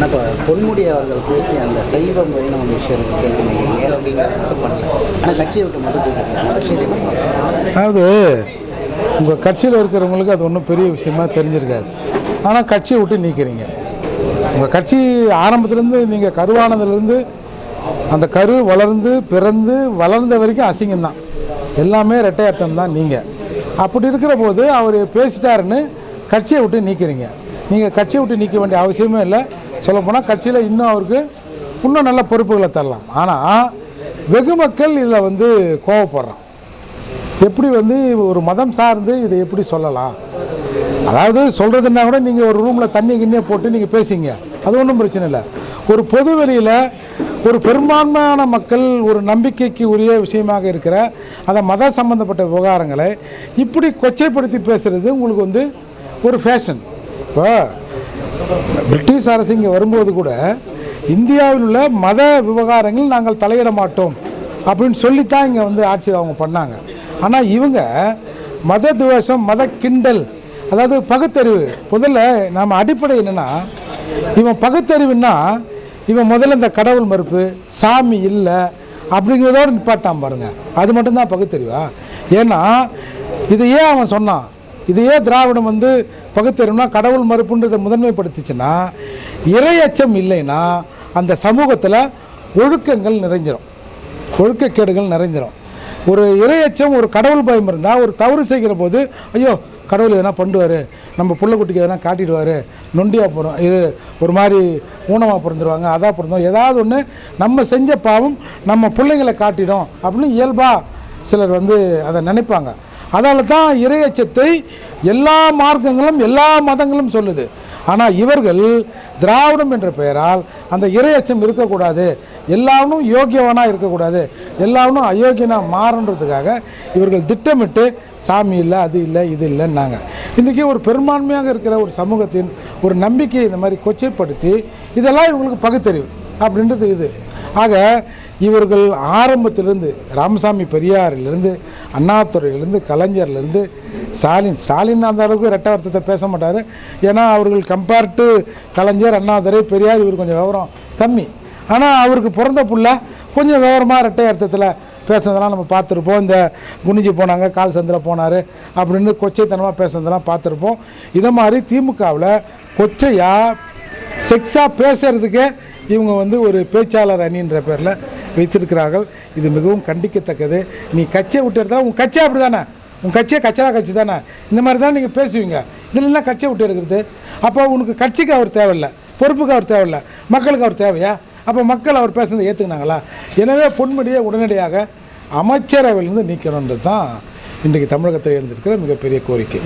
ஆனால் இப்போ பொன்முடி அவர்கள் பேசி அந்த சைவம் வைணவம் விஷயம் இருக்கு. பண்ணல ஆனால் கட்சியை விட்டு மட்டும் அதாவது உங்கள் கட்சியில் இருக்கிறவங்களுக்கு அது ஒன்றும் பெரிய விஷயமா தெரிஞ்சிருக்காது. ஆனால் கட்சியை விட்டு நீக்கிறீங்க. உங்கள் கட்சி ஆரம்பத்துலேருந்து நீங்கள் கருவானதுலேருந்து அந்த கரு வளர்ந்து பிறந்து வளர்ந்த வரைக்கும் அசிங்கம்தான். எல்லாமே ரெட்டையர்த்தம் தான் நீங்கள் அப்படி இருக்கிற போது அவர் பேசிட்டாருன்னு கட்சியை விட்டு நீக்கிறீங்க. நீங்கள் கட்சியை விட்டு நீக்க வேண்டிய அவசியமே இல்லை. சொல்லப்போனால் கட்சியில் இன்னும் அவருக்கு இன்னும் நல்ல பொறுப்புகளை தரலாம். ஆனால் வெகு மக்கள் இதில் வந்து கோவப்படுறான். எப்படி வந்து ஒரு மதம் சார்ந்து இதை எப்படி சொல்லலாம்? அதாவது சொல்கிறதுனா கூட நீங்கள் ஒரு ரூமில் தண்ணி கிண்ணியை போட்டு நீங்கள் பேசிங்க. அது ஒன்றும் பிரச்சனை இல்லை. ஒரு பொது வெளியில் ஒரு பெரும்பான்மையான மக்கள் ஒரு நம்பிக்கைக்கு உரிய விஷயமாக இருக்கிற அந்த மத சம்பந்தப்பட்ட விவகாரங்களை இப்படி கொச்சைப்படுத்தி பேசுகிறது உங்களுக்கு வந்து ஒரு ஃபேஷன் இப்போ பிரிட்டிஷ் அரசு இங்கே வரும்போது கூட இந்தியாவில் உள்ள மத விவகாரங்கள் நாங்கள் தலையிட மாட்டோம் அப்படின்னு சொல்லித்தான் இங்கே வந்து ஆட்சி அவங்க பண்ணாங்க. ஆனால் இவங்க மத துவேஷம் மத கிண்டல் அதாவது பகுத்தறிவு முதல்ல நம்ம அடிப்படை என்னென்னா இவன் பகுத்தறிவுன்னா இவன் முதல்ல இந்த கடவுள் மறுப்பு சாமி இல்லை அப்படிங்கிறதோடு நிப்பாட்டான் பாருங்கள் அது மட்டும்தான் பகுத்தறிவா? ஏன்னா இது ஏன் அவன் சொன்னான்? இதையே திராவிடம் வந்து பகுத்தறிவுனா கடவுள் மறுப்புன்றதை முதன்மைப்படுத்திச்சுன்னா இறையச்சம் இல்லைன்னா அந்த சமூகத்தில் ஒழுக்கங்கள் நிறைஞ்சிரும். ஒழுக்கக்கேடுகள் நிறைஞ்சிரும். ஒரு இறையச்சம் ஒரு கடவுள் பயம் இருந்தால் ஒரு தவறு செய்கிற போது ஐயோ கடவுள் எதனா பண்ணுவார்? நம்ம புள்ளக்குட்டிக்கு எதனா காட்டிடுவார்? நொண்டியாக போகிறோம் இது ஒரு மாதிரி ஊனமாக பிறந்துருவாங்க அதாக பிறந்தோம். ஏதாவது ஒன்று நம்ம செஞ்ச பாவம் நம்ம பிள்ளைங்களை காட்டிடும் அப்படின்னு இயல்பாக சிலர் வந்து அதை நினைப்பாங்க. அதனால தான் இறையச்சத்தை எல்லா மார்க்கங்களும் எல்லா மதங்களும் சொல்லுது. ஆனால் இவர்கள் திராவிடம் என்ற பெயரால் அந்த இறையச்சம் இருக்கக்கூடாது. எல்லாவனும் யோக்கியவனாக இருக்கக்கூடாது. எல்லாவனும் அயோக்கியனாக மாறன்றதுக்காக இவர்கள் திட்டமிட்டு சாமி இல்லை அது இல்லை இது இல்லைன்னாங்க இன்றைக்கி ஒரு பெரும்பான்மையாக இருக்கிற ஒரு சமூகத்தின் ஒரு நம்பிக்கையை இந்த மாதிரி கொச்சைப்படுத்தி இதெல்லாம் இவங்களுக்கு பகுத்தறிவு அப்படின்றது இது. ஆக இவர்கள் ஆரம்பத்திலிருந்து ராமசாமி பெரியாரிலிருந்து அண்ணாதுறையிலேருந்து கலைஞர்லேருந்து ஸ்டாலின். ஸ்டாலின் அந்த அளவுக்கு ரெட்ட அர்த்தத்தை பேச மாட்டார். ஏன்னா அவர்கள் கம்பேர் டு கலைஞர் அண்ணாதுரை பெரியார் இவர் கொஞ்சம் விவரம் கம்மி. ஆனால் அவருக்கு பிறந்த புள்ள கொஞ்சம் விவரமாக ரெட்டை அர்த்தத்தில் பேசுனதெல்லாம் நம்ம பார்த்துருப்போம். இந்த குனிஞ்சு போனாங்க கால் சந்தில் போனார் அப்படின்னு கொச்சைத்தனமாக பேசுனதெல்லாம் பார்த்துருப்போம். இதை மாதிரி திமுகவில் கொச்சையாக செக்ஸாக பேசுகிறதுக்கே இவங்க வந்து ஒரு பேச்சாளர் அணின்ற பேரில் வைத்திருக்கிறார்கள். இது மிகவும் கண்டிக்கத்தக்கது. நீ கட்சியை விட்டு இருந்தால் உன் கட்சி அப்படி தானே உன் கட்சியை கச்சரா கட்சி தானே? இந்த மாதிரி தான் நீங்கள் பேசுவீங்க. இதிலெல்லாம் கட்சியை விட்டு இருக்கிறது அப்போ உனக்கு கட்சிக்கு அவர் தேவையில்லை. பொறுப்புக்கு அவர் தேவையில்லை. மக்களுக்கு அவர் தேவையா? அப்போ மக்கள் அவர் பேசுனதை ஏற்றுக்கினாங்களா எனவே பொன்முடியை உடனடியாக அமைச்சரவையிலிருந்து நீக்கணுன்றது தான் இன்றைக்கு தமிழகத்தில் எழுந்திருக்கிற மிகப்பெரிய கோரிக்கை.